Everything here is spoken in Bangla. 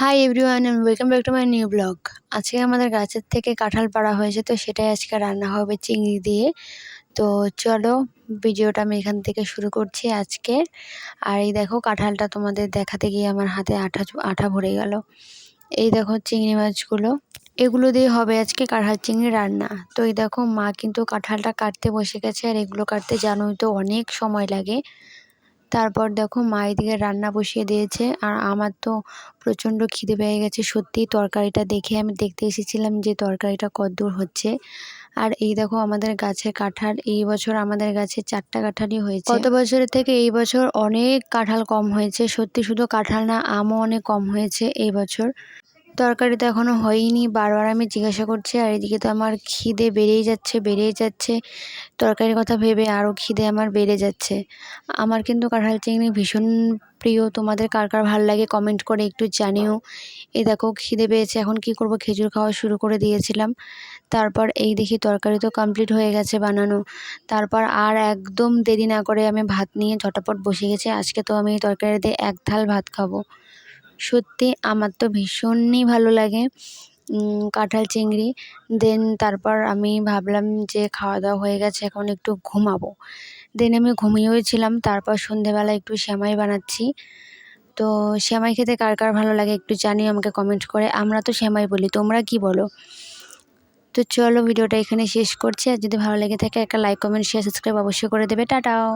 Hi everyone and welcome back to my new blog আজকে আমাদের গাছের থেকে কাঁঠাল পাড়া হয়েছে, তো সেটাই আজকে রান্না হবে চিংড়ি দিয়ে। তো চলো ভিডিওটা আমি এখান থেকে শুরু করছি আজকে। আর এই দেখো কাঁঠালটা তোমাদের দেখাতে গিয়ে আমার হাতে আঠা আঠা ভরে গেল। এই দেখো চিংড়ি মাছগুলো। এগুলো দিয়ে হবে আজকে কাঁঠাল চিংড়ি রান্না। তো এই দেখো মা কিন্তু কাঁঠালটা কাটতে বসে গেছে, আর এগুলো কাটতে জানোই তো অনেক সময় লাগে। তারপর দেখো মা এদিকে রান্না বসিয়ে দিয়েছে আর আমার তো প্রচণ্ড খিদে পেয়ে গেছে। সত্যি তরকারিটা দেখে আমি দেখতে এসেছিলাম যে তরকারিটা কদ্দূর হচ্ছে। আর এই দেখো আমাদের গাছে কাঁঠাল, এই বছর আমাদের গাছে চারটা কাঁঠালই হয়েছে। গত বছরের থেকে এই বছর অনেক কাঁঠাল কম হয়েছে। সত্যি শুধু কাঁঠাল না, আমও অনেক কম হয়েছে এই বছর। তরকারি তো এখনও হয়নি, বারবার আমি জিজ্ঞাসা করছি, আর এদিকে তো আমার খিদে বেড়েই যাচ্ছে বেড়েই যাচ্ছে। তরকারির কথা ভেবে আরও খিদে আমার বেড়ে যাচ্ছে। আমার কিন্তু কাঁঠাল চিংড়ি ভীষণ প্রিয়, তোমাদের কার কার ভালো লাগে কমেন্ট করে একটু জানিও। এই দেখো, খিদে পেয়েছে, এখন কি করব? খেজুর খাওয়া শুরু করে দিয়েছিলাম। তারপর এই দেখি তরকারি তো কমপ্লিট হয়ে গেছে বানানো। তারপর আর একদম দেরি না করে আমি ভাত নিয়ে ঝটাপট বসে গেছি, আজকে তো আমি তরকারি দিয়ে এক থাল ভাত খাব। সত্যি আমার তো ভীষণই ভালো লাগে কাঁঠাল চিংড়ি। দেন তারপর আমি ভাবলাম যে খাওয়া দাওয়া হয়ে গেছে, এখন একটু ঘুমাবো। দেন আমি ঘুমিয়েও ছিলাম, তারপর সন্ধেবেলা একটু শ্যামাই বানাচ্ছি। তো শ্যামাই খেতে কার কার ভালো লাগে একটু জানিও আমাকে কমেন্ট করে। আমরা তো শ্যামাই বলি, তোমরা কি বলো? তো চলো ভিডিওটা এখানে শেষ করছি। আর যদি ভালো লেগে থাকে একটা লাইক কমেন্ট শেয়ার সাবস্ক্রাইব অবশ্যই করে দেবে। টাটাও